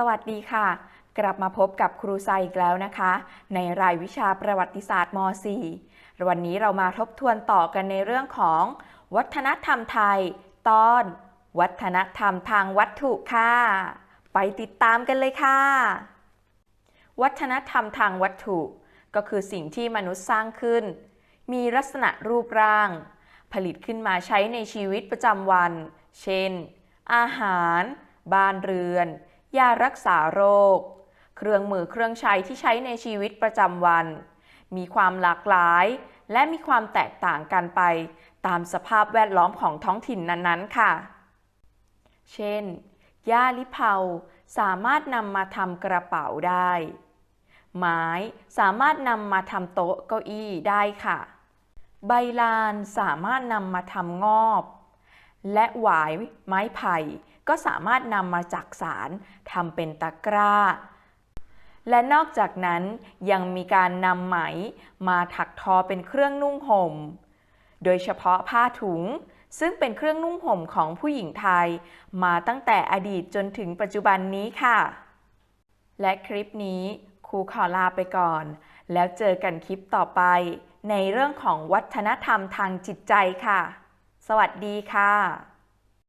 สวัสดีค่ะ กลับมาพบกับครูไซอีกแล้วนะคะ ในรายวิชาประวัติศาสตร์ม .4 วันนี้เรามาทบทวนต่อกันในเรื่องของ วัฒนธรรมไทย ตอน วัฒนธรรมทางวัตถุค่ะ ไปติดตามกันเลยค่ะ วัฒนธรรมทางวัตถุ ก็คือสิ่งที่มนุษย์สร้างขึ้น มีลักษณะรูปร่าง ผลิตขึ้นมาใช้ในชีวิตประจำวัน เช่น อาหาร บ้านเรือน ยารักษาโรค เครื่องมือเครื่องใช้ที่ใช้ในชีวิตประจำวัน มีความหลากหลาย และมีความแตกต่างกันไป ตามสภาพแวดล้อมของท้องถิ่นนั้นๆ ค่ะ เช่นหญ้าลิเผาสามารถนำมาทำกระเป๋าได้ ไม้สามารถนำมาทำโต๊ะเก้าอี้ได้ค่ะ ใบลานสามารถนำมาทำงอบ และหวายไม้ไผ่ ก็สามารถนำมาจักสารทำเป็นตะกร้า และนอกจากนั้นยังมีการนำไหมมาถักทอเป็นเครื่องนุ่งห่ม โดยเฉพาะผ้าถุง ซึ่งเป็นเครื่องนุ่งห่มของผู้หญิงไทย มาตั้งแต่อดีตจนถึงปัจจุบันนี้ค่ะ และคลิปนี้ครูขอลาไปก่อน แล้วเจอกันคลิปต่อไปในเรื่องของวัฒนธรรมทางจิตใจค่ะ สวัสดีค่ะ